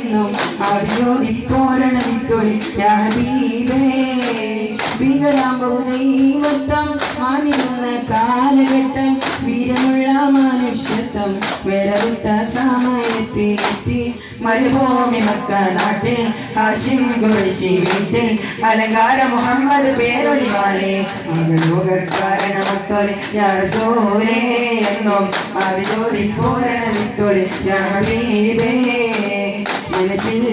എന്നും ആദ്യോതി പോരണവിത്തൊളി ഹബീബേ മാനിടുന്ന കാലഘട്ടം വീരമുള്ള മനുഷ്യത്വം വിരവിട്ട സമയത്തിലെത്തി മരുഭൂമി മക്ക നാട്ടിൽ ഹാഷിം കുറശി വീട്ടിൽ അലങ്കാര മുഹമ്മദ് പേരൊളിവാലെ ലോകക്കാരണ മക്കളെ സോരേ എന്നും അത് പൂരണ ഞാൻ ഹബീബേ മനസ്സിൽ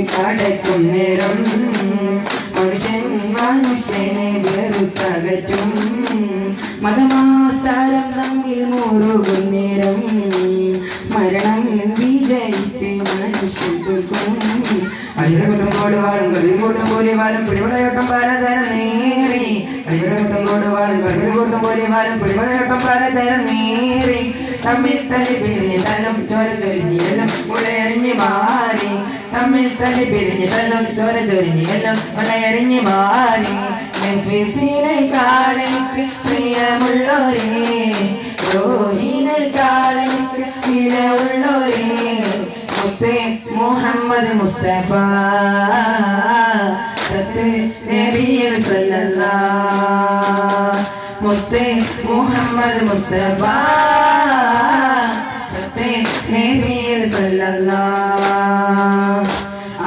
കടക്കും നേരം. മനുഷ്യൻ മനുഷ്യനെ വെറുത്തകറ്റും. മതമാസാരം തമ്മിൽ മുറുകും നേരം. മരണം വിജയിച്ച് മനുഷ്യൻ കളികൊട്ടും പോലിവാലും പിടിപടയോട്ടം പലതരം നേറി പലതരം നേറി തമ്മിൽ തല്ലി പിരിഞ്ഞിട്ടലും ചോര എല്ലാം മുളയറിഞ്ഞ് മാറി. തമ്മിൽ തല്ലി പിരിഞ്ഞിട്ടലും ചോര എല്ലാം മുളയറിഞ്ഞ് മാറി. മെഫിസിനെ കാളയ്ക്ക് പ്രിയമുള്ളോരേ രോഹിനെ കാളയ്ക്ക് വിലയുള്ളോരേ മുത്തേ മുഹമ്മദ് മുസ്തഫ സത്ത് നബിയിൽ സല്ലല്ലാ മുത്തേ മുഹമ്മദ് മുസ്തഫ.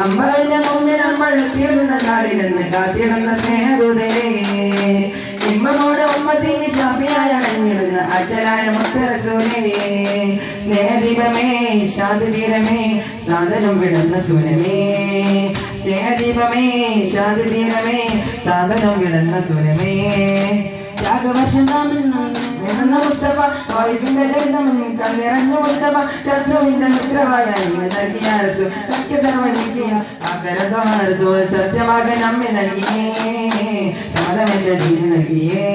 അമ്മയുടെ മുമ്പിൽ നമ്മൾ എത്തിയിടുന്ന നാടിലെന്ന് കാത്തിടുന്ന സ്നേഹദൂതരെ ഇമ്മമോട് ഉമ്മത്തിന് ശാപിയായ അണഞ്ഞിടുന്ന അറ്റലായ മുത്തരസൂലേ സ്നേഹദീപമേ ശാന്തിതീരമേ സാധനം വിടുന്ന സുനമേ. സ്നേഹദീപമേ ശാന്തിതീരമേ സാധനം വിടുന്ന സുനമേ. ത്യാഗവർഷം നാമിൽ നിറഞ്ഞ മുസ്തഫ വൈഫിന്റെ ലളിതമെന്ന് കണ്ണിറഞ്ഞ മുസ്തഫ ശത്രുവിന്റെ മിത്രമായ നൽകിയ രസു സത്യ സർവനിക്കിയ ആകരദ്വാരസു നമ്മെ നൽകിയേ സമതമെന്റെ ദീന് നൽകിയേ